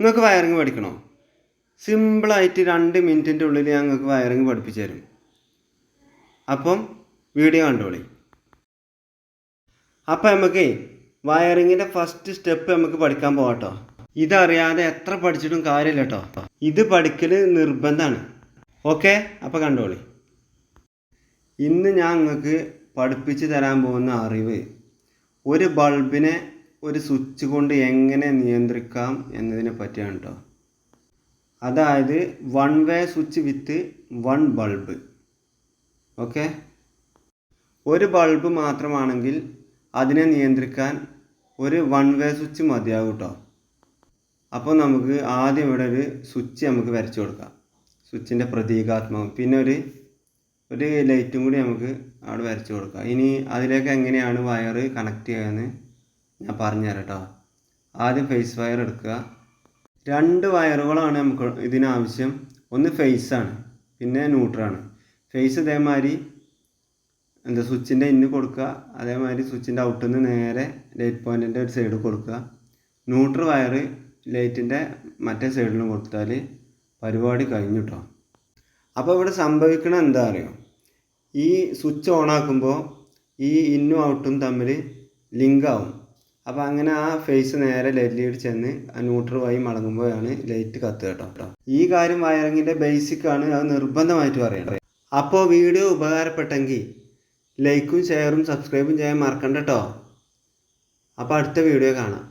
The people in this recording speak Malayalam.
നിങ്ങൾക്ക് വയറിങ് പഠിക്കണോ? സിമ്പിളായിട്ട് രണ്ട് മിനിറ്റിന്റെ ഉള്ളിൽ ഞാൻ നിങ്ങൾക്ക് വയറിങ് പഠിപ്പിച്ചു തരും. അപ്പം വീഡിയോ കണ്ടോളി. അപ്പം നമുക്ക് വയറിങ്ങിന്റെ ഫസ്റ്റ് സ്റ്റെപ്പ് നമുക്ക് പഠിക്കാൻ പോകട്ടോ ഇതറിയാതെ എത്ര പഠിച്ചിട്ടും കാര്യമില്ല കേട്ടോ. ഇത് പഠിക്കൽ നിർബന്ധമാണ്. ഓക്കെ? അപ്പം കണ്ടോളി. ഇന്ന് ഞാൻ നിങ്ങൾക്ക് പഠിപ്പിച്ച് തരാൻ പോകുന്ന അറിവ്. ഒരു ബൾബിനെ ഒരു സ്വിച്ച് കൊണ്ട് എങ്ങനെ നിയന്ത്രിക്കാം എന്നതിനെ പറ്റിയാണ് കേട്ടോ അതായത് one way switch with one bulb okay ഒരു ബൾബ് മാത്രമാണെങ്കിൽ അതിനെ നിയന്ത്രിക്കാൻ ഒരു വൺ വേ സ്വിച്ച് മതിയാകും കേട്ടോ അപ്പോൾ നമുക്ക് ആദ്യം ഇവിടെ ഒരു സ്വിച്ച് നമുക്ക് വരച്ചു കൊടുക്കാം. സ്വിച്ചിന്റെ പ്രതീകാത്മകം. പിന്നെ ഒരു ഒരു ലൈറ്റും കൂടി നമുക്ക് അവിടെ വരച്ചു കൊടുക്കാം. ഇനി അതിലേക്ക് എങ്ങനെയാണ് വയർ കണക്ട് ചെയ്യുകയെന്ന് ഞാൻ പറഞ്ഞു കേട്ടോ. ആദ്യം ഫേസ് വയർ എടുക്കുക. രണ്ട് വയറുകളാണ് നമുക്ക് ഇതിനാവശ്യം. ഒന്ന് ഫേസാണ് പിന്നെ ന്യൂട്രാണ് ഫേസ് ഇതേമാതിരി എന്താ സ്വിച്ചിന്റെ ഇന്ന് കൊടുക്കുക. അതേമാതിരി സ്വിച്ചിന്റെ ഔട്ടിൽ നിന്ന് നേരെ ലൈറ്റ് പോയിന്റിന്റെ ഒരു സൈഡ് കൊടുക്കുക. ന്യൂട്രൽ വയർ ലൈറ്റിന്റെ മറ്റേ സൈഡിലും കൊടുത്താൽ പരിപാടി കഴിഞ്ഞു കേട്ടോ അപ്പോൾ ഇവിടെ സംഭവിക്കണം എന്താ അറിയോ? ഈ സ്വിച്ച് ഓണാക്കുമ്പോൾ ഈ ഇന്നും ഔട്ടും തമ്മിൽ ലിങ്ക് ആവും. അപ്പോൾ അങ്ങനെ ആ ഫേസ് നേരെ ലൈറ്റിലേക്ക് ചെന്ന് ആ ന്യൂട്രൽ വഴി മടങ്ങുമ്പോഴാണ് ലൈറ്റ് കത്തുക കേട്ടോ ഈ കാര്യം വയറിങ്ങിന്റെ ബേസിക് ആണ് അത് നിർബന്ധമായിട്ട് പറയണം. അപ്പോൾ വീഡിയോ ഉപകാരപ്പെട്ടെങ്കിൽ ലൈക്കും ഷെയറും സബ്സ്ക്രൈബും ചെയ്യാൻ മറക്കണ്ട കേട്ടോ അപ്പോൾ അടുത്ത വീഡിയോ കാണാം.